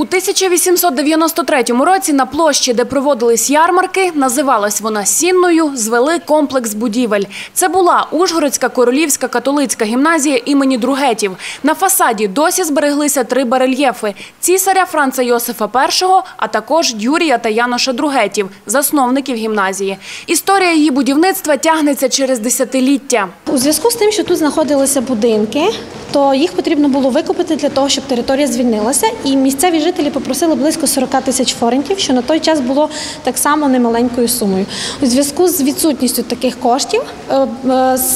У 1893 році на площі, де проводились ярмарки, називалась вона Сінною, звели комплекс будівель. Це була Ужгородська королівська католицька гімназія імені Другетів. На фасаді досі збереглися три барельєфи – цісаря Франца Йосифа І, а також Юрія та Яноша Другетів, засновників гімназії. Історія її будівництва тягнеться через десятиліття. У зв'язку з тим, що тут знаходилися будинки, то їх потрібно було викупити для того, щоб територія звільнилася. І місцеві жителі попросили близько 40 тисяч форентів, що на той час було так само немаленькою сумою. У зв'язку з відсутністю таких коштів е,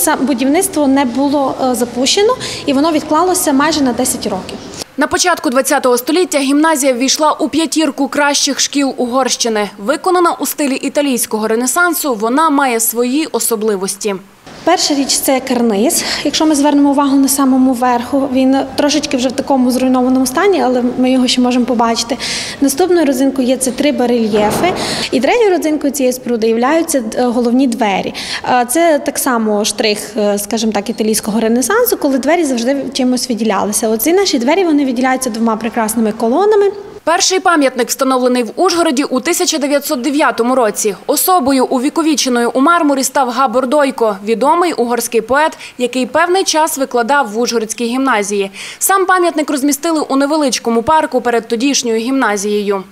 е, будівництво не було е, запущено і воно відклалося майже на 10 років. На початку ХХ століття гімназія ввійшла у п'ятірку кращих шкіл Угорщини. Виконана у стилі італійського ренесансу, вона має свої особливості. Перша річ це карниз. Якщо ми звернемо увагу на самому верху, він трошечки вже в такому зруйнованому стані, але ми його ще можемо побачити. Наступною родзинкою є це три барельєфи. І третьою родзинкою цієї споруди являються е, головні двері. Е, Це так само штрих, е, скажімо так, італійського ренесансу, коли двері завжди чимось виділялися. Оці наші двері вони відділяються двома прекрасними колонами. Перший пам'ятник встановлений в Ужгороді у 1909 році. Особою увіковіченою у мармурі став Габор Дойко, відомий угорський поет, який певний час викладав в Ужгородській гімназії. Сам пам'ятник розмістили у невеличкому парку перед тодішньою гімназією.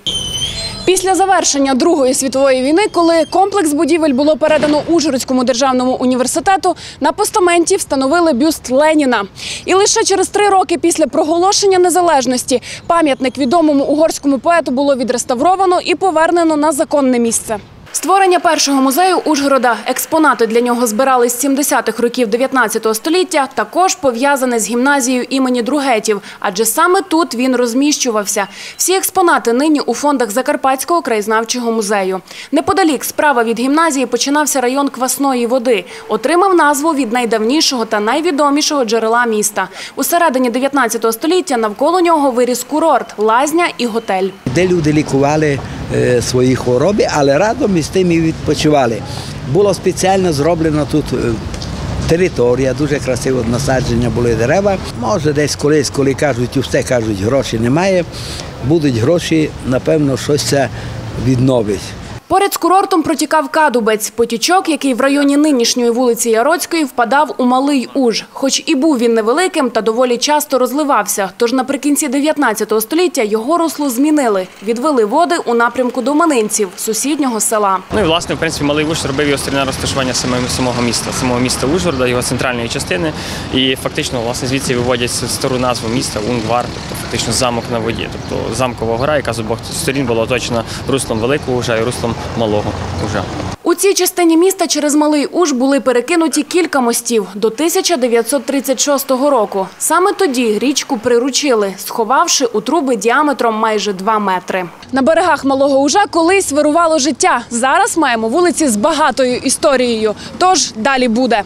Після завершення Другої світової війни, коли комплекс будівель було передано Ужгородському державному університету, на постаменті встановили бюст Леніна. І лише через три роки після проголошення незалежності пам'ятник відомому угорському поету було відреставровано і повернено на законне місце. Створення першого музею Ужгорода, експонати для нього збирали з 70-х років 19 століття, також пов'язане з гімназією імені Другетів, адже саме тут він розміщувався. Всі експонати нині у фондах Закарпатського краєзнавчого музею. Неподалік справа від гімназії починався район Квасної води. Отримав назву від найдавнішого та найвідомішого джерела міста. У середині 19 століття навколо нього виріс курорт, лазня і готель. де люди лікували свої хвороби, але разом із тим і відпочивали. Було спеціально зроблено тут е, територія, дуже красиво насадження були дерева. Може, десь колись, коли кажуть, все кажуть, гроші немає, будуть гроші, напевно, щось це відновить. Поряд з курортом протікав Кадубець, потічок, який в районі нинішньої вулиці Яроцької впадав у Малий Уж. Хоч і був він невеликим, та доволі часто розливався. Тож наприкінці 19 століття його русло змінили. Відвели води у напрямку до Манинців, сусіднього села. Ну і власне, в принципі, малий Уж зробив його стрільне розташування самого міста, самого міста Ужгорода, його центральної частини. І фактично, власне, звідси виводять стару назву міста Унгвар, тобто фактично замок на воді, тобто замкова гора, яка з обох сторін була оточена руслом великого Ужа і руслом малого Ужа. У цій частині міста через Малий Уж були перекинуті кілька мостів до 1936 року. Саме тоді річку приручили, сховавши у труби діаметром майже 2 метри. На берегах Малого Ужа колись вирувало життя. Зараз маємо вулиці з багатою історією. Тож далі буде.